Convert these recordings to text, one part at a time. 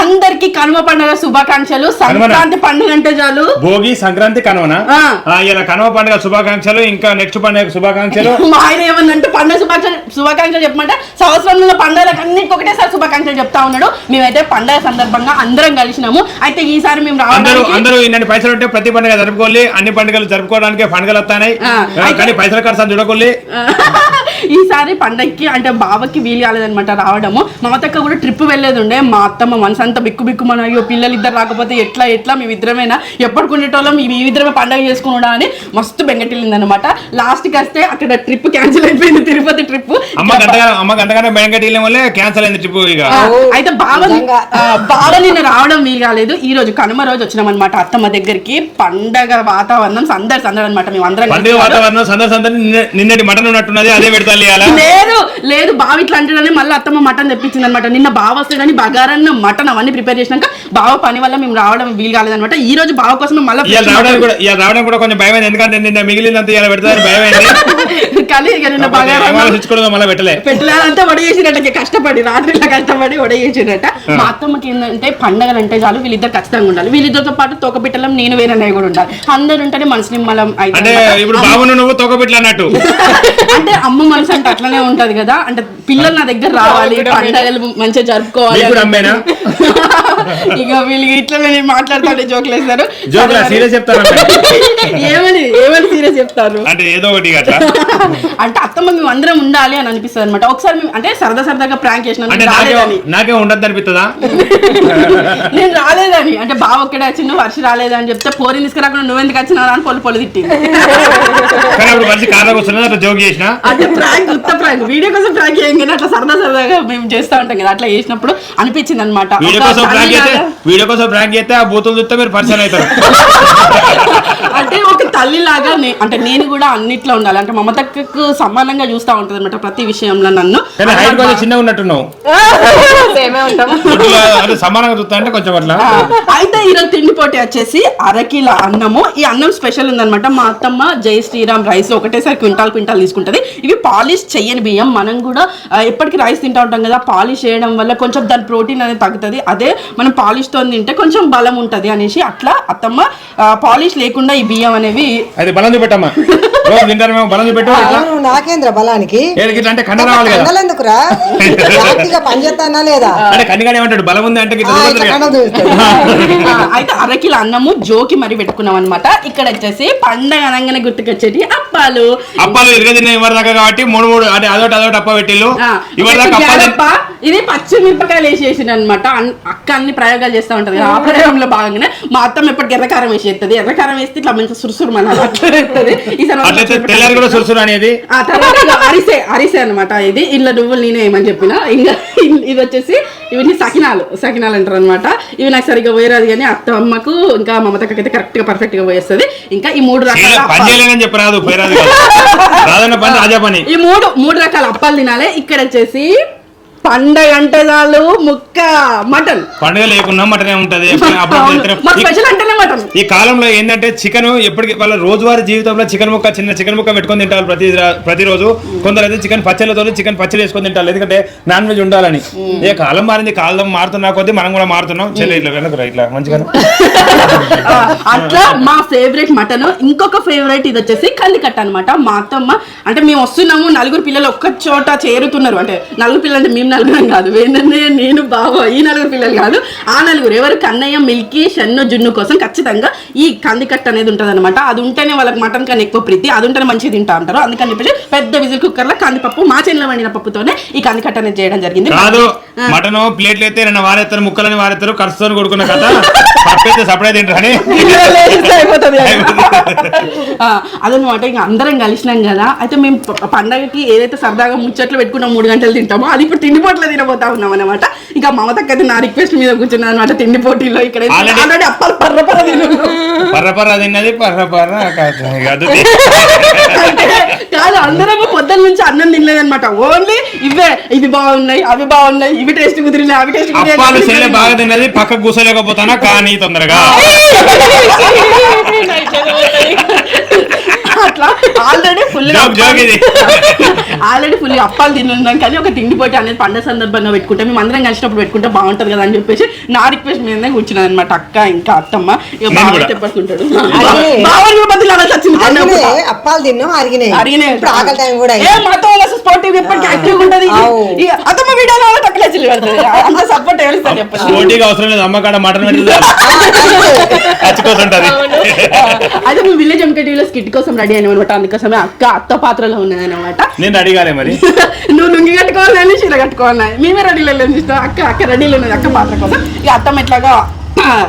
అందరికి కనుమ పండుగ శుభాకాంక్షలు. సంక్రాంతి పండుగ అంటే చాలు. భోగి సంక్రాంతి కనుమన. ఇలా కనుమ పండుగ శుభాకాంక్షలు ఇంకా నెక్స్ట్ పండుగ శుభాకాంక్షలు. మా ఆయన ఏమన్నంటే పండుగ శుభాకాంక్షలు శుభాకాంక్షలు చెప్పమంటే సంవత్సరంలో పండుగలకు అన్నిటికి ఒకటేసారి శుభాకాంక్షలు చెప్తా ఉన్నాడు. మేమైతే పండుగ సందర్భంగా అందరం కలిసినాము. అయితే ఈసారి మేము అందరూ అందరూ ఇన్ని పైసలు ఉంటే ప్రతి పండుగ జరుపుకోవాలి. అన్ని పండుగలు జరుపుకోవడానికి పండుగలు వస్తాయి కానీ పైసల ఖర్చు చూడకోవాలి ఈసారి పండక్కి అంటే బావకి వీలు కాలేదనమాట రావడము. మమతక్క కూడా ట్రిప్ వెళ్ళేది ఉండే మా అత్తమ్మ మనసు అంతా బిక్కు బిక్కు మన అయ్యో పిల్లలు ఇద్దరు రాకపోతే ఎట్లా ఎట్లా? మేమిద్దరమేనా ఎప్పటికుండేటోళ్ళం మేమిద్దరమే పండగ చేసుకున్నాడా అని మస్తు బెంగటిల్లింది అనమాట లాస్ట్కి వస్తే అక్కడ ట్రిప్ క్యాన్సిల్ అయిపోయింది తిరుపతి ట్రిప్. క్యాన్సల్ అయింది ట్రిప్ ఇక. అయితే బావ బావ నిన్న రావడం వీలు కాలేదు. ఈ రోజు కనుమ రోజు వచ్చినాం అనమాట అత్తమ్మ దగ్గరికి. పండగ వాతావరణం సందడి సందడి అనమాట మేము అందరం పండుగ వాతావరణం సందర్శ నిన్నటి మటన్ ఉన్నట్టున్నది అదే పెడతా. లేదు లేదు బావ ఇట్లా అంటాడని మళ్ళీ అత్తమ్మ మటన్ తెప్పించింది అనమాట నిన్న బావ వస్తాడని బగారన్న మటన్ అవన్నీ ప్రిపేర్ చేసినాక బావ పని వల్ల మేము రావడం వీలు కాలేదన్నమాట ఈ రోజు బావ కోసం మళ్ళీ రావడానికి కూడా రావడానికి కూడా కొంచెం భయం అయింది ఎందుకంటే నిన్న మిగిలిందంతా ఇవాళ పెడతారని భయం అయింది కానీ ఇక నిన్న మళ్ళీ పెట్టలే. పెట్టలేదంతా వడేసినట్ట కష్టపడి రాత్రిలో కష్టపడి వడేసినట్ట మా అత్తమ్మకి ఏంటంటే పండగలు అంటే చాలు వీళ్ళిద్దరు ఖచ్చితంగా ఉండాలి. వీళ్ళిద్దరితో పాటు తోక పిట్టలం నేను వేరే అన్నయ్య కూడా ఉండాలి. అందరు ఉంటేనే మనసు నిమ్మలం అయితే అంటే ఇప్పుడు బాబును నువ్వు తోకబిట్లు అన్నట్టు. అంటే అమ్మ మనసు అంటే అట్లనే ఉంటది కదా. అంటే పిల్లలు నా దగ్గర రావాలి పండగలు మంచిగా జరుపుకోవాలి? ఇక వీళ్ళు ఇట్లా నేను మాట్లాడుతుంటే జోకులు వేస్తారు. జోకులా? సీరియస్ చెప్తాను ఏమని ఏమని సీరియస్ చెప్తారు అంటే ఏదో ఒకటి అట్లా. అంటే అత్తమ్మ మేము అందరం ఉండాలి అని అనిపిస్తుంది అనమాట ఒకసారి మేము అంటే సరదా సరదాగా ప్రాంక్ చేసిన అంటే నాకే ఉండద్దు అనిపిస్తుందా నేను రాలేదని. అంటే బావ ఒక్కడే వచ్చిండు వర్ష రాలేదని చెప్తే పోరిని తీసుకురాకుండా నువ్వెందుకు వచ్చినావు అని పొలి పొలి తిట్టింది కానీ అప్పుడు మనిషి అట్లా జోక్ చేసిన? అంటే ప్రాంక్ ఉత్త ప్రాంక్ వీడియో కోసం ప్రాంక్ ఏం కానీ అట్లా సరదా సరదాగా మేము చేస్తా ఉంటాం కదా అట్లా చేసినప్పుడు అనిపించింది అనమాట వీడియో కోసం ప్రాంక్ చేస్తే వీడియో కోసం ప్రాంక్ చేస్తే ఆ బూతులు చూస్తే మీరు పరిచయం అవుతారు. అంటే ఒక తల్లిలాగా నే- అంటే నేను కూడా అన్నిట్లో ఉండాలి. అంటే మమతకు సమానంగా చూస్తా ఉంటది అనమాట ప్రతి విషయంలో నన్ను. ఉన్నట్టున్నావు. సమానంగా చూస్తా అంటే కొంచెం అట్లా. ఆ, అయితే ఈరోజు తిండి పోటీ వచ్చేసి అరకిల అన్నము. ఈ అన్నం స్పెషల్ ఉందన్నమాట. మా అత్తమ్మ జై శ్రీరామ్ రైస్ ఒకటేసారి క్వింటాల్ క్వింటాల్ తీసుకుంటది. ఇవి పాలిష్ చెయ్యని బియ్యం. మనం కూడా ఎప్పటికీ రైస్ తింటా ఉంటాం కదా పాలిష్ చేయడం వల్ల కొంచెం దాని ప్రోటీన్ అనేది తగ్గుతుంది. అదే మనం పాలిష్తో తింటే కొంచెం బలం ఉంటది అనేసి అట్లా అత్తమ్మ పాలిష్ లేకుండా ఈ బియ్యం అనేవి అది బలం చూపెట్టమ్మా రోజు తింటారు మేము బలం అవును నాకేంద్ర బలానికి? అంటే కండ రావాలి కదా. జాగ్రత్తగా పనిచేస్తానా లేదా? అంటే కన్నిగానే ఏమంటాడు? బలం ఉంది అంటే అయితే అరకిల అన్నము జోకి మరి పెట్టుకున్నాం అనమాట ఇక్కడ వచ్చేసి పండగ అనగానే గుర్తుకొచ్చేటి అప్పాలు. అప్పాలు ఇరగ తిన్న ఇవ్వరు దాకా కాబట్టి మూడు మూడు అంటే అదొకటి అదొకటి అప్ప పెట్టిల్లు ఇది పచ్చిమిరపకాయలు వేసేసింది అనమాట అక్క అన్ని ప్రయోగాలు చేస్తా ఉంటది ఆ ప్రయోగంలో భాగంగానే మా అత్తమ్మ ఎప్పటికి ఎర్రకారం వేసేస్తుంది ఎర్రకారం వేస్తే ఇట్లా మంచి సురుసురు మన అట్లా తెల్లారి కూడా సురుసురు అనేది? ఆ తర్వాత ఇక అరిసే అరిసే అనమాట ఇది. ఇళ్ళ నువ్వులు నేనే ఏమని చెప్పిన. ఇంకా ఇది వచ్చేసి ఇవన్నీ సకినాలు. సకినాలు అంటారు అనమాట ఇవి నాకు సరిగ్గా పోయరాదు కానీ అత్త అమ్మకు ఇంకా మమతకైతే కరెక్ట్గా పర్ఫెక్ట్గా పోయేస్తుంది. ఇంకా ఈ మూడు రకాల పని అప్పాలు. చేయలేదని చెప్పరాదు పేరాదు కాదు. రాదన్న పని రాజా పని. ఈ మూడు మూడు రకాల అప్పాలు తినాలి. ఇక్కడ వచ్చేసి పండగ అంటే చాలు ముక్క మటన్. పండుగ లేకున్నా మటనే ఉంటది. ఈ- కాలంలో ఏంటంటే చికెన్ ఎప్పటికి వాళ్ళ రోజువారీ జీవితంలో చికెన్ ముక్క చిన్న చికెన్ ముక్క పెట్టుకొని తింటారు ప్రతి ప్రతిరోజు. కొందరు అయితే చికెన్ పచ్చళ్ళతో చికెన్ పచ్చడి వేసుకొని తింటారు. ఎందుకంటే నాన్ వెజ్ ఉండాలని. ఏ కాలం మారింది కాలం మారుతున్నా కొద్దీ మనం కూడా మారుతున్నాం. చెల్లి ఇట్లా ఇట్లా మంచిగా. అట్లా మా ఫేవరెట్ మటన్. ఇంకొక ఫేవరెట్ ఇది వచ్చేసి కందికట్ట అనమాట మా అత్తమ్మ అంటే మేము వస్తున్నాము నలుగురు పిల్లలు ఒక్క చోట చేరుతున్నారు. అంటే నలుగురు పిల్లలు అంటే మేము నలుగురం కాదు. ఏంటంటే నేను బావ ఈ నలుగురు పిల్లలు కాదు ఆ నలుగురు. ఎవరు కన్నయ్య మిల్కీ షన్ను జున్ను కోసం ఖచ్చితంగా ఈ కందికట్ట అనేది ఉంటుంది అనమాట అది ఉంటేనే వాళ్ళకి మటన్ కన్నా ఎక్కువ ప్రీతి అది ఉంటేనే మంచిగా తింటా ఉంటారు. అందుకని చెప్పేసి పెద్ద విజిల్ కుక్కర్లో కందిపప్పు మా చేనులో వండిన పప్పుతోనే ఈ కందికట్ట అనేది చేయడం జరిగింది. మటన్ ప్లేట్లు అయితే రెండు వారేస్తారు ముక్కలని వారేస్తారు ఖర్చుతో కొడుకున్న కథ. పప్పు అయితే సపడే తింటారు అని. లేస్తే అయిపోతుంది ఆ, అదనమాట ఇంకా అందరం కలిసినాం కదా. అయితే మేము పండగకి ఏదైతే సరదాగా ముచ్చట్లు పెట్టుకున్నాం మూడు గంటలు తింటామో అది ఇప్పుడు తిండి పోట్ల తినబోతా ఉన్నాం అనమాట ఇంకా మమతక్క అయితే నా రిక్వెస్ట్ మీద కూర్చున్నాను అనమాట తిండి పోటీలో ఇక్కడ ఆల్రెడీ అప్పాలు పర్ర పర్ర తిను పర్ర పర్ర తిన్నది పర్ర పర్ర కాదు. కాదు. అందరం పొద్దున్న నుంచి అన్నం తినలేదన్నమాట. ఓన్లీ ఇవే ఇవి బాగున్నాయి అవి బాగున్నాయి ఇవి టేస్ట్ కుదిరినాయి అవి టేస్ట్ అప్పాలు చెల్లె బాగా తిన్నది పక్కకు కూర్చోలేకపోతానా కానీ తొందరగా? అట్లా ఆల్రెడీ ఫుల్. ఆల్రెడీ ఫుల్ అప్పాలు తిన్నాం కానీ ఒక తిండి పోటీ అనేది పండుగ సందర్భంగా పెట్టుకుంటే. మేము అందరం కలిసినప్పుడు పెట్టుకుంటే. బాగుంటది కదా అని చెప్పేసి నా రిక్వెస్ట్ మీదనే కూర్చున్నాను అనమాట అక్క ఇంకా అత్తమ్మ ఇక బదులు అలా వచ్చింది అరిగినాయి అప్పాలు తిన్నాం అరిగినాయి. అడిగినాయి ఇప్పుడు ఆకలి టైం కూడా ఏ. మాతో స్పోర్టివ్ ఎప్పటికీ యాక్టివ్ ఉంటది వీడియోలో తక్కువ చిల్లి పెడుతుంది అంత సపోర్ట్ చెప్పండి? అవసరం లేదు అమ్మ కాడ మటన్ చచ్చిపోతుంటది అయితే మేము విలేజ్ ఎంకే టీవీలో స్కిట్ కోసం రెడీ అయిన అనమాట అందుకోసమే అక్క అత్త పాత్రలో ఉన్నది అనమాట నేను అడిగానే మరి. నువ్వు లుంగి కట్టుకోవాలని చీర కట్టుకోవాలి మేమే రెడీలో చూస్తాం అక్క అక్క రెడీలో ఉన్నది అక్క పాత్ర కోసం. ఇక అత్తమ్మ ఎట్లాగా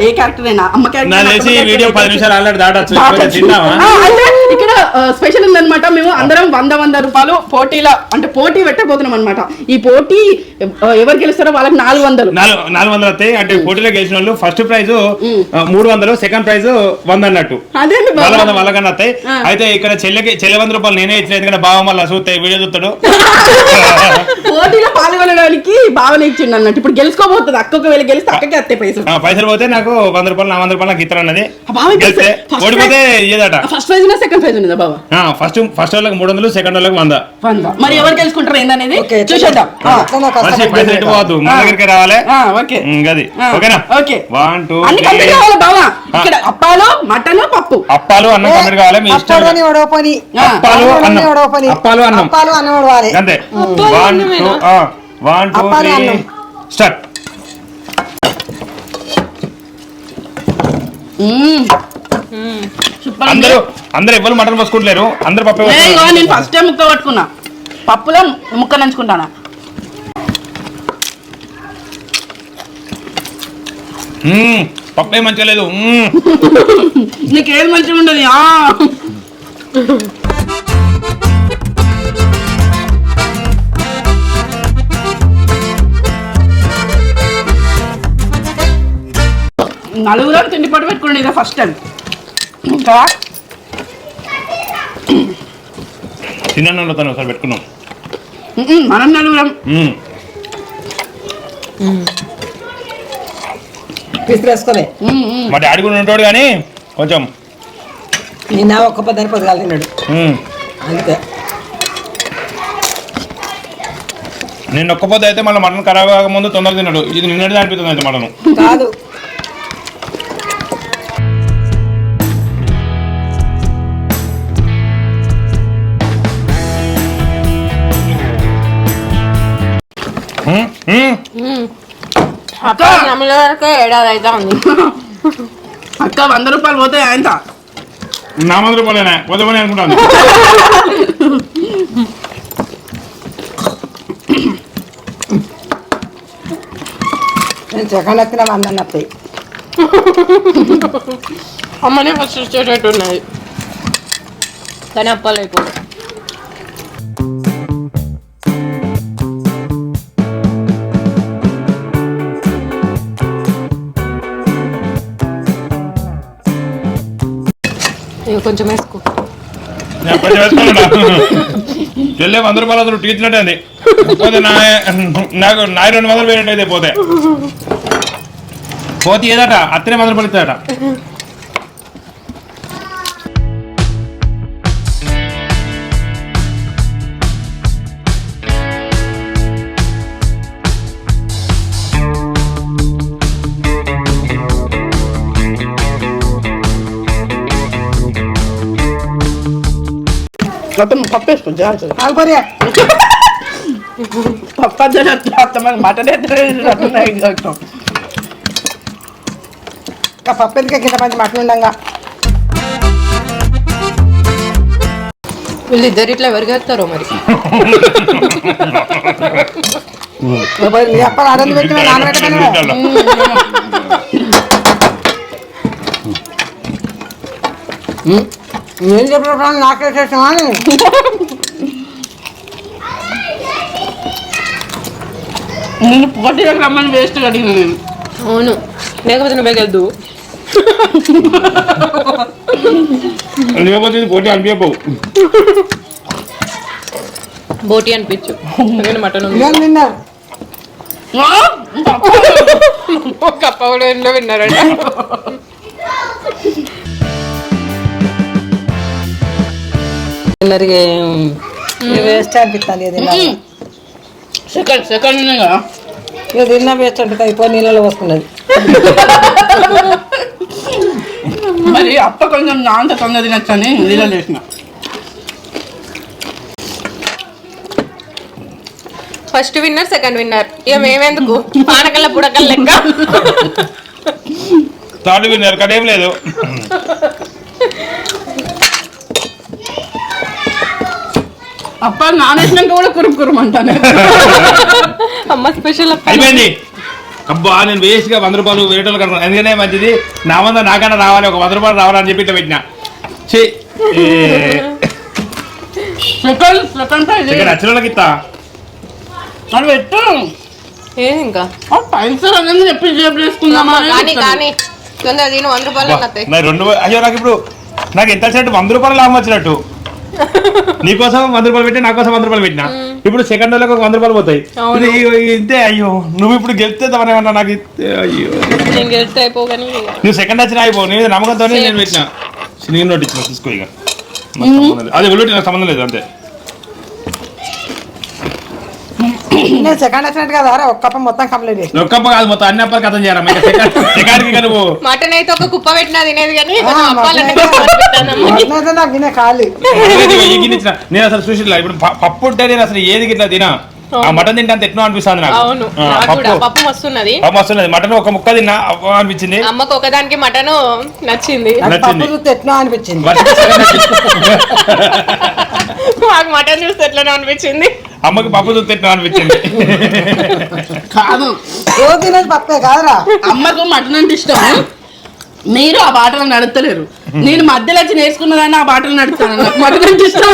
ఏ క్యారెక్టర్ అయినా అమ్మ క్యారెక్టర్ తెలిసి ఈ వీడియో పది నిమిషాలు ఆల్రెడీ దాటచ్చు. తిన్నావా? ఆ, అంటే ఇక్కడ స్పెషల్ ఉందన్నమాట. మేము అందరం వంద వంద రూపాయలు పోటీల అంటే పోటీ పెట్టబోతున్నాం అనమాట ఈ పోటీ ఎవరు గెలుస్తారో వాళ్ళకి నాలుగు వందలు. నాలుగు వందలు వస్తాయి. అంటే పోటీలో గెలిచిన వాళ్ళు ఫస్ట్ ప్రైజ్ మూడు వందలు సెకండ్ ప్రైజ్ వంద అన్నట్టు. అదే వాళ్ళ. వంద వాళ్ళకన్నా వస్తాయి. అయితే ఇక్కడ చెల్లెకి చెల్లె వంద రూపాయలు నేనే ఇచ్చిన ఎందుకంటే బావ మళ్ళీ చూస్తాయి వీడియో చూస్తాడు. పోటీలో పాల్గొనడానికి భావన ఇచ్చిండు అన్నట్టు. ఇప్పుడు గెలుచుకోబోతుంది. అక్క ఒకవేళ గెలిస్తే అక్కకే అత్తే పైసలు. పైసలు పోతే నాకు వంద రూపాయలు నా వంద రూపాయలు నాకు ఇస్తారు అన్నది ఓడిపోతే ఇయ్యదట. ఫస్ట్ ప్రైజ్ ఉన్నా సెకండ్ ప్రైజ్ ఉన్నదా బాబా? ఫస్ట్ ఫస్ట్ వాళ్ళకి మూడు వందలు సెకండ్ వాళ్ళకి వంద. వంద. మరి ఎవరు గెలుచుకుంటారు ఏందనేది? చూసేద్దాం. పైసలు ఎటు పోవద్దు మన దగ్గరికి రావాలి? ఆ, ఓకే. ఆ, ఓకేనా? ఓకే. వన్ టూ అన్ని కంప్లీట్ కావాలి బావా. ఇక్కడ అప్పాలు మటన్ పప్పు. అప్పాలు అన్నం కంప్లీట్ కావాలి మీ ఇష్టం అప్పాలు అన్నం. అప్పాలు అన్నం. అప్పాలు అన్నం అంతే one? Two one two three. Start మ్మ్. సూపర్ ఉంది. అందరూ అందరూ ఎవరు మటన్ పోసుకుంటలేరు. అందరు పప్పు ఏ, నేను ఫస్ట్ టైం ముక్క పట్టుకున్నా. పప్పులో ముక్క నంచుకుంటానా? పప్పే మంచిగా లేదు. నీకేది మంచిగా ఉండదు నలుగురు తిండి పట్టు పెట్టుకోండి ఇదే ఫస్ట్ టైం ఇంకా? తిన్నాను వండుతాను ఒకసారి పెట్టుకున్నాం మనం నలుగురం. మ్మ్. మా డాడీ కూడా ఉంటాడు కానీ కొంచెం. నిన్న ఒక్క పదని పొద్దుగాల తిన్నాడు. అంతే. నిన్న ఒక్క పొద్దు అయితే మళ్ళీ మటన్ ఖరాబ్ కాక ముందు తొందరగా తిన్నాడు. ఇది నిన్నటిది అనిపిస్తుంది అయితే మటన్. కాదు. అక్క! వరకు ఏడాది అయితే ఉంది. అక్క వంద రూపాయలు పోతే ఎంత? నా మంది రూపాయలేనా పోతే పోనీ అనుకుంటాను. నేను చికెన్ ఎత్తిన వంద నత్తాయి అమ్మనే ఫస్ట్ వచ్చేటట్టు ఉన్నది కానీ అప్పలేదు ఇక కొంచెం వేసుకో. చెల్లె వంద రూపాయలు అసలు టీచినట్టే అది పోతే నా నాకు నా రెండు వందలు వేరేటైతే పోతే. పోతే ఏదట? అత్తనే వంద రూపాయలు ఇస్తాడట. మొత్తం పప్పు వేసుకో జాగ్రత్త. ఆగుకోరే పప్పు అత్త మటన్ ఎత్తున ఇంకా పప్పు ఎందుకే కింద మంచి మటన్ ఉండంగా. వీళ్ళిద్దరు ఇట్లా ఎవరికి వేస్తారో మరి? అడలు పెట్టిన నానబెట్టమని ఏం చెప్పిన నాకే చేసామా అని? నేను పోటీలకు రమ్మని వేస్ట్ అడిగిన నేను. అవును. లేకపోతే నువ్వే గెలుదు లేకపోతే పోటీ అనిపించవు బోటి అనిపించు. మటన్ ఉంది. నేను తిన్నా ఆ, ఒక కప్ప కూడా ఇంట్లో అందరికి వేస్ట్ అనిపిస్తుంది ఇది సెకండ్ సెకండ్ ఇది తిన్నా వేస్ట్ ఉంటుంది అయిపోయి నీళ్ళలో పోసుకున్నది మరి అప్ప కొంచెం నాంత తొందర తినచ్చని నీళ్ళు వేసిన ఫస్ట్ విన్నర్ సెకండ్ విన్నర్ ఇక మేమెందుకు పానకల్ల పుడకల్ లెక్క థర్డ్ విన్నర్ కడేం లేదు అప్ప నానేసినాక కూడా కురుపు కురుమంటాను అమ్మ స్పెషల్ అయిపోయింది. అబ్బా నేను వేస్ట్గా వంద రూపాయలు వేరేటోళ్ళు కనుక ఎందుకనే మంచిది నా వంద నాకన్నా రావాలి ఒక వంద రూపాయలు రావాలని చెప్పి ఇట్లా పెట్టిన. ఛీ, ఏ, సెకండ్ సెకండ్ ప్రైజ్ ఇక్కడ వచ్చిన వాళ్ళకి ఇస్తా. అది పెట్టు. ఏది ఇంకా? ఆ పైసలు అనేది చెప్పి జేబు కానీ. కానీ. వంద రూపాయలు అయ్యో నాకు ఇప్పుడు నాకు ఎంత వచ్చినట్టు వంద రూపాయలు లాభం వచ్చినట్టు. నీకోసం వంద రూపాయలు పెట్టి నా కోసం వంద రూపాయలు పెట్టినా. ఇప్పుడు సెకండ్ వాళ్ళకి ఒక వంద రూపాయలు పోతాయి. ఇంతే అయ్యో నువ్వు ఇప్పుడు గెలిస్తే తమనేమన్నా నాకు అయ్యో. నేను గెలిస్తే అయిపోగాని నువ్వు సెకండ్ వచ్చిన అయిపో నీ నమ్మకంతో నేను పెట్టిన. నేను నోట్ ఇచ్చిన తీసుకో ఇక. అదే నాకు సంబంధం లేదు అంతే. నేను సెకండ్ వచ్చినట్టు కదా రా, ఒక్క కప్ప మొత్తం కంప్లీట్ చేసి. ఒక్కప్ప కాదు మొత్తం అన్ని అప్పాలు కథం చేయరా సెకండ్ ఇక నువ్వు మటన్ అయితే ఒక కుప్ప పెట్టినా తినేది కానీ నాకు వినే ఇచ్చిన. నేను అసలు చూసిట్లా ఇప్పుడు పప్పు ఉంటే నేను అసలు ఏది గిట్లా తినా. ఆ మటన్ తింటే అంత ఎట్నో అనిపిస్తుంది నాకు. పప్పు. వస్తున్నది పప్పు వస్తున్నది మటన్ ఒక ముక్క తిన్నా అవ్వ అనిపించింది. అమ్మకు ఒకదానికి మటన్ నచ్చింది. ఎట్లా అనిపించింది. మాకు మటన్ చూస్తే ఎట్లనో అనిపించింది. అమ్మకి పప్పు చూస్తే ఎట్నో అనిపించింది. కాదు. రోజు తినేది పప్పే కాదురా. అమ్మకు మటన్ అంటే ఇష్టం మీరు ఆ బాటలు నడుపుతలేరు నేను మధ్యలో వచ్చి నేర్చుకున్నదాన్ని ఆ బాటలు నడుపుతాను. నాకు మటన్ అంటే ఇష్టం.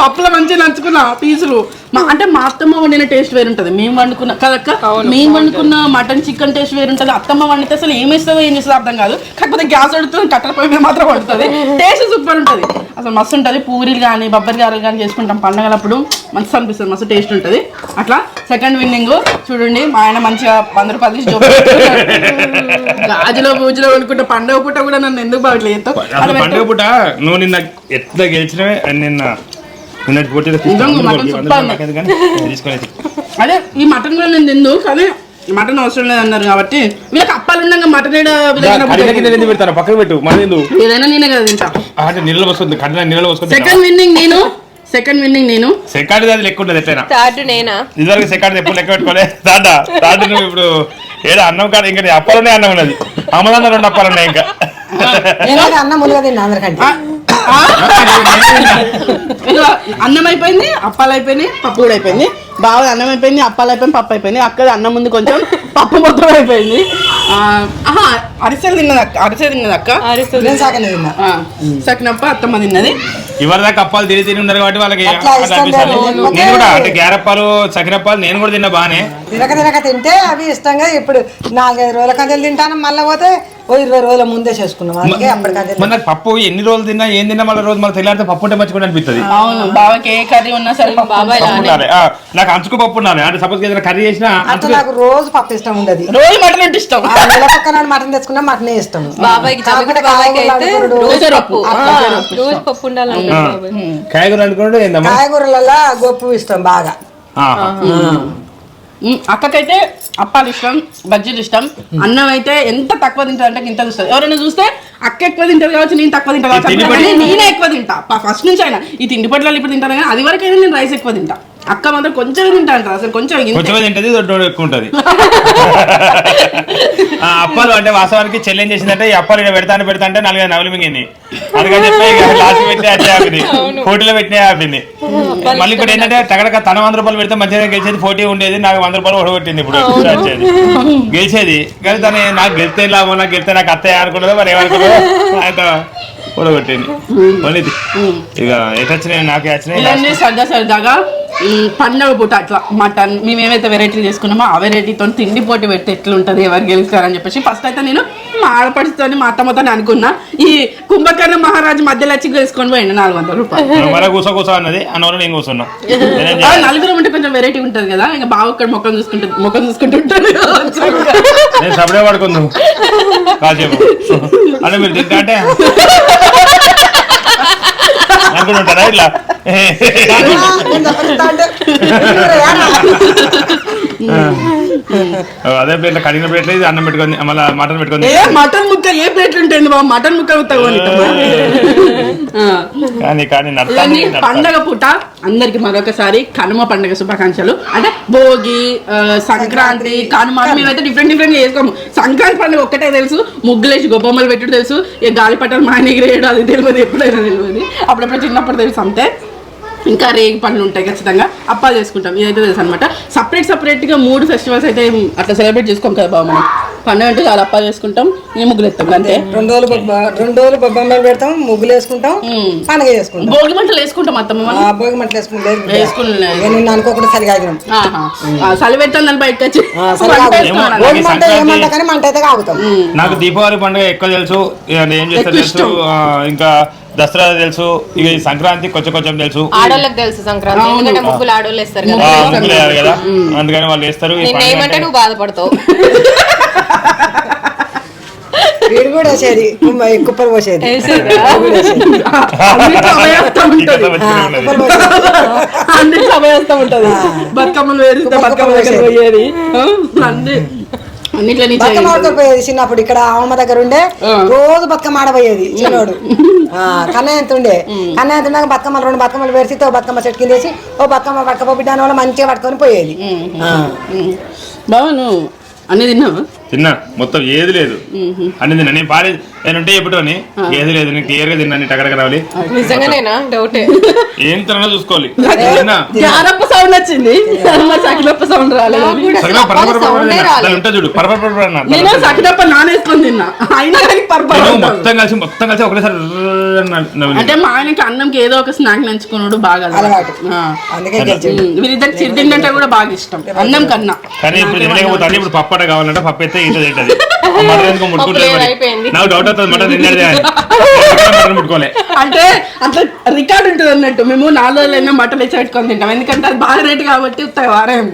పప్పులో మంచిగా నంచుకున్న పీసులు. మా అంటే మా అత్తమ్మ వండిన టేస్ట్ వేరుంటది. మేము వండుకున్న కదక్క? మేము వండుకున్న మటన్ చికెన్ టేస్ట్ వేరుంటది. అత్తమ్మ వండితే అసలు ఏం వేస్తుందో ఏం చేస్తుందో అర్థం కాదు. కాకపోతే గ్యాస్ వండుతుంది కట్టెల పొయ్యి మీద మాత్రం వండుతుంది. టేస్ట్ సూపర్ ఉంటది. అసలు మస్తు ఉంటది. పూరీలు కానీ బొబ్బరి గారెలు కానీ చేసుకుంటాం పండగలప్పుడు. మస్తు అనిపిస్తుంది. మస్తు టేస్ట్ ఉంటది. అట్లా సెకండ్ విన్నింగ్ చూడండి. మా ఆయన మంచిగా వంద రూపాయలు తీసి. గాజులో బూజులో కొనుక్కుంటే పండుగ పూట కూడా నన్ను ఎందుకు బాగట్లేదు పండుగ పూట నువ్వు నిన్న ఎట్లా గెలిచినవే? నిన్న నిన్న పోటీ నిజంగా మటన్ సూపర్ తీసుకొని అదే ఈ మటన్ కూడా నేను తిందు కానీ మటన్ అవసరం లేదు అన్నారు కాబట్టి వీళ్ళకి అప్పాలు ఉండగా మటన్ పెడతాను పక్కకు పెట్టు మన ఏదైనా నేనే కదా తింటా. అంటే నీళ్ళు వస్తుంది కడిగిన నీళ్ళు వస్తుంది సెకండ్ విన్నింగ్ నేను సెకండ్ విన్నింగ్ నేను. సెకండ్ అది లెక్క ఉంటుంది ఎట్లయినా. థర్డ్ నేనా? ఇదివరకు సెకండ్ ఎప్పుడు లెక్క పెట్టుకోలే. దాదా దాదా నువ్వు ఇప్పుడు ఏదో అన్నం కాదు ఇంకా అప్పాలనే అన్నం ఉన్నది. అమ్మదన్న రెండు అప్పాలు ఉన్నాయి ఇంకా అన్నం తిన్నా అందరికంటే. అన్నం అయిపోయింది అప్పాలు అయిపోయినాయి పప్పు కూడా అయిపోయింది. బాగా అన్నం అయిపోయింది అప్పాలు అయిపోయింది పప్పు అయిపోయింది. అక్కడ అన్నం ముందు కొంచెం పప్పు మొత్తం అయిపోయింది. అరిసెలు తిన్నది అక్క అరిసెలు తిన్నది అక్క. నేను తిన్నా. సకినప్ప అత్తమ్మ తిన్నది. ఇవరి దాకా అప్పాలు తిని తిని ఉన్నారు కాబట్టి వాళ్ళకి. నేను కూడా అంటే గ్యారప్పాలు సకినప్పాలు నేను కూడా తిన్నా బానే తినక తినక తింటే అవి ఇష్టంగా ఇప్పుడు నాలుగైదు రోజుల కంచెలు తింటాను. మళ్ళీ పోతే ఓ ఇరవై రోజుల ముందే చేసుకున్నాం. అందుకే అప్పటికంటే మరి నాకు పప్పు ఎన్ని రోజులు తిన్నా ఏం తిన్నా మళ్ళీ రోజు మళ్ళీ తెల్లారితే పప్పు ఉంటే మంచిగా అనిపిస్తుంది అవును బాబాకి ఏ కర్రీ ఉన్నా సరే పప్పు బాబాయ్ పప్పు ఉండాలి. ఆ, నాకు అంచుకు పప్పు ఉండాలి. అంటే సపోజ్ ఏదైనా కర్రీ చేసినా అట్లా అంచుకు నాకు రోజు పప్పు ఇష్టం ఉండదు. రోజు మటన్ అంటే ఇష్టం. ఆ నెల పక్కన మటన్ తెచ్చుకున్నా మటనే ఇష్టం. బాబాయ్కి చల్లగుడ్డ కాకపోతే బాబాయ్కి అయితే కాయగూరలు రోజు. పప్పు. ఆ, రోజు పప్పు కాయగూర ఏందమ్మా? కాయగూరలలో గొప్పు ఇష్టం బాగా. ఆహా. అక్కకైతే అప్పాలు ఇష్టం బజ్జీలు ఇష్టం. అన్నం అయితే ఎంత తక్కువ తింటుంది అంటే ఇంత చూస్తుంది ఎవరైనా చూస్తే అక్క ఎక్కువ తింటది కావచ్చు నేను తక్కువ తింటా కావచ్చు నేనే ఎక్కువ తింటా. ఫస్ట్ నుంచి అయినా ఈ తిండి పట్ల ఇప్పుడు తింటాను కానీ అది వరకైనా నేను రైస్ ఎక్కువ తింటా. అక్క మాత్రం కొంచెం తింటా అంటారు అసలు కొంచెం. కొంచెమే తింటది దొడ్డు ఎక్కువ ఉంటది. ఆ, అప్పాలు అంటే వాస్తవానికి చెల్లెం చేసిందంటే ఈ అప్పాలు ఇక్కడ పెడతాను పెడతా అంటే నాలుగైదు నవలు మింగింది. అందుకని చెప్పి లాస్ట్ పెట్టే అట్టే ఆపింది పోటీలో పెట్టినే ఆపింది మళ్ళీ ఇప్పుడు ఏంటంటే తగడక తన వంద రూపాయలు పెడితే మంచిగా గెలిచేది పోటీ ఉండేది నాకు వంద రూపాయలు ఓడగొట్టింది ఇప్పుడు వచ్చేది గెలిచేది. కానీ తను నాకు గెలిస్తే లాభం నాకు గెలిస్తే నాకు అత్తయ్య అనుకున్నదో మరి ఏమనుకున్నదో ఆయన ఓడగొట్టింది. పోనీది. ఇక ఎటు వచ్చినాయి నాకే వచ్చినాయి. సరదా సరదాగా ఈ పండగ పూట అట్లా మటన్ మేము ఏమైతే వెరైటీలు చేసుకున్నామో ఆ వెరైటీతో తిండి పోటీ పెడితే ఎట్లుంటది ఎవరు గెలుస్తారని చెప్పేసి ఫస్ట్ అయితే నేను మా ఆడపడితో మా అత్తమ్మతో అనుకున్నా. ఈ కుంభకర్ణ మహారాజు మధ్యలో వచ్చి గెలుచుకొని పోయిండు నాలుగు వందల రూపాయలు? నలుగురు ఉంటే కొంచెం వెరైటీ ఉంటది కదా ఇంకా బాగా ఒక్కడ ముఖం చూసుకుంటే ముఖం చూసుకుంటుంటాడు సపడే పడుకుందాం. అంటే మీరు తింటా అంటే అనుకుని ఉంటారా అదే ప్లేట్ కడిగిన ప్లేట్ ఇది అన్నం పెట్టుకుంది మళ్ళీ మటన్ పెట్టుకుంది ఏ మటన్ ముక్క ఏ ప్లేట్లు ఉంటుంది బాబు? మటన్ ముక్క కానీ కానీ పండగ పూట అందరికి మరొకసారి కనుమ పండగ శుభాకాంక్షలు. అంటే భోగి సంక్రాంతి కనుమ మేమైతే డిఫరెంట్ డిఫరెంట్ చేసుకోము. సంక్రాంతి పండుగ ఒక్కటే తెలుసు. ముగ్గులేసి గొప్పమ్మలు పెట్టుడు తెలుసు. ఇక గాలిపటాలు మాయన ఎగిరేయడం అది తెలియదు ఎప్పుడైనా తెలియదు అప్పుడప్పుడు చిన్నప్పుడు తెలుసు అంతే. ఇంకా రేగి పండ్లు ఉంటాయి ఖచ్చితంగా. అప్పాలు చేసుకుంటాం. ఇదైతే తెలుసు అనమాట సపరేట్ సపరేట్గా మూడు ఫెస్టివల్స్ అయితే అట్లా సెలబ్రేట్ చేసుకోం కదా బాబు మనం. పండుగ అంటే చాలా అప్పాలు చేసుకుంటాం ఈ ముగ్గులు ఎత్తాం అంతే. రెండు రోజులు రెండు రోజులు బొబ్బమ్మలు పెడతాం ముగ్గులు వేసుకుంటాం పండగ చేసుకుంటాం. భోగి మంటలు వేసుకుంటాం అత్తమ్మ మనం. ఆ భోగి మంటలు వేసుకుంటాం వేసుకుని నిన్ను అనుకోకుండా చలిగాగినాం చలి పెడుతుందని బయటకు వచ్చి. భోగి మంట ఏమంట కానీ మంట అయితే కాగుతాం నాకు దీపావళి పండుగ ఎక్కువ తెలుసు. ఏం తెలుసు. ఇంకా దసరా తెలుసు ఇక ఈ సంక్రాంతి కొంచెం కొంచెం తెలుసు. ఆడోళ్ళకి తెలుసు సంక్రాంతి ఎందుకంటే ముగ్గులు ఆడోళ్ళు వేస్తారు కదా. ఆ, ముగ్గులు వేయాలి కదా. అందుకని వాళ్ళు వేస్తారు ఈ పండుగ నువ్వు బాధపడతావు. వీడు కూడా కుప్పలు పోసేది. అన్నిట్లో అభయస్తం ఉంటది. బతుకమ్మలు వేరిస్తే బతుకమ్మ దగ్గర పోయేది. అన్ని. ఆడుకోపోయేది చిన్నప్పుడు ఇక్కడ అమ్మ దగ్గర ఉండే. రోజు బతుకమ్మ ఆడబోయేది చిన్నోడు. కన్నయ్య ఎంత ఉండే? కన్నయ్య ఎంత ఉన్నాక బతుకమ్మలు రెండు బతుకమ్మలు పెడితే ఓ బతుకమ్మ చెట్టు కింద వేసి ఓ బతుకమ్మ పట్టుకపో బిడ్డ వల్ల మంచిగా పట్టుకొని పోయేది. ఆ. బావ నువ్వు అన్ని తిన్నావా? తిన్నా. మొత్తం ఏది లేదు. అన్ని తిన్నా నేను పాడే నేను ఉంటే చెప్పుటోని ఏది లేదు నేను క్లియర్గా తిన్నా టగరగ రావాలి. నిజంగానేనా? డౌటే. ఏం తిన్నా చూసుకోవాలి. తిన్నా. జారప్ప సౌండ్ వచ్చింది. సౌండ్ రాలేదు. చూడు పరపర పరపర నేను తిన్నా. అయినా కానీ మొత్తం కలిసి మొత్తం కలిసి ఒకటేసారి అని. అంటే మా ఆయనకి అన్నంకి ఏదో ఒక స్నాక్ నంచుకున్నాడు బాగా ఉమ్, వీరిద్దరికి చిరుతిండంటే కూడా బాగా ఇష్టం అన్నం కన్నా. కానీ ఇప్పుడు తినలేకపోతే ఇప్పుడు పప్పు అట కావాలంటే పప్పు అయితే ఈత తింటది మటన్ ఎందుకో ముట్టుకుంటుంది. నాకు డౌట్ అవుతుంది మటన్ తిన్నది అని ముట్టుకోలే. అంటే అట్లా రికార్డ్ ఉంటుంది అన్నట్టు. మేము నాలుగు రోజులైనా మటన్ తెచ్చి పెట్టుకొని తింటాం. ఎందుకంటే అది బాగా రేట్ కాబట్టి ఉత్త వారం.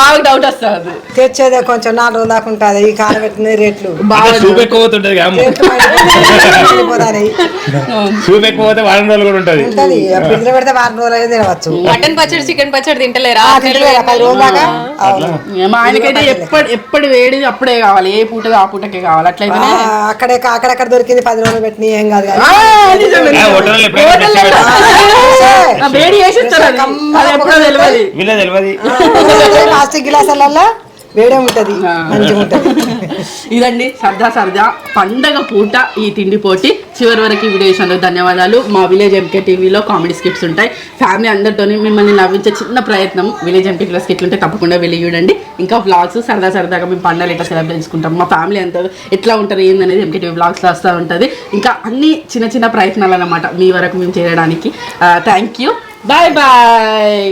బాగా డౌట్ వస్తుంది తెచ్చేదే కొంచెం నాలుగు రోజులు దాకా ఉంటుంది. ఈ కాలం పెట్టిన రేట్లు. అంటే సూప్ ఎక్కువ అవుతుంటది ఎక్కువ వారం రోజులు కూడా ఉంటది. ఫ్రిడ్జ్ పెడితే వారం రోజులు అయితే తినవచ్చు. మటన్ పచ్చడి చికెన్ పచ్చడి తింటలేరా? రోజుల. మా ఆయనకైతే ఎప్పటి ఎప్పటి వేడిది అప్పుడే కావాలి. ఏ పూటది ఆ పూటకే కావాలి. అట్లయితేనే ఆ, అక్కడే అక్కడక్కడ దొరికింది పది రోజులు పెట్టి ఏం కాదు ప్లాస్టిక్ గిలాసాలల్లో వేడే ఉంటది మంచిగా ఉంటది. ఇదండి సరదా సరదా పండగ పూట ఈ తిండి పోటీ. చివరి వరకు ఈ వీడియో చేసినందుకు ధన్యవాదాలు. మా విలేజ్ ఎంకే టీవీలో కామెడీ స్కిట్స్ ఉంటాయి. ఫ్యామిలీ అందరితోని మిమ్మల్ని నవ్వించే చిన్న ప్రయత్నం. విలేజ్ ఎంపీలో స్కిట్లు ఉంటే తప్పకుండా వెళ్ళి చూడండి. ఇంకా వ్లాగ్స్ సరదా సరదాగా మేము పండుగలు ఎట్లా సెలబ్రేట్ చేసుకుంటాం? మా ఫ్యామిలీ అంతా ఎట్లా ఉంటారు ఏందనేది ఎంకే టీవీ వ్లాగ్స్ వస్తూ ఉంటుంది. ఇంకా అన్ని చిన్న చిన్న ప్రయత్నాలు అన్నమాట మీ వరకు మేము చేయడానికి. Thank you bye bye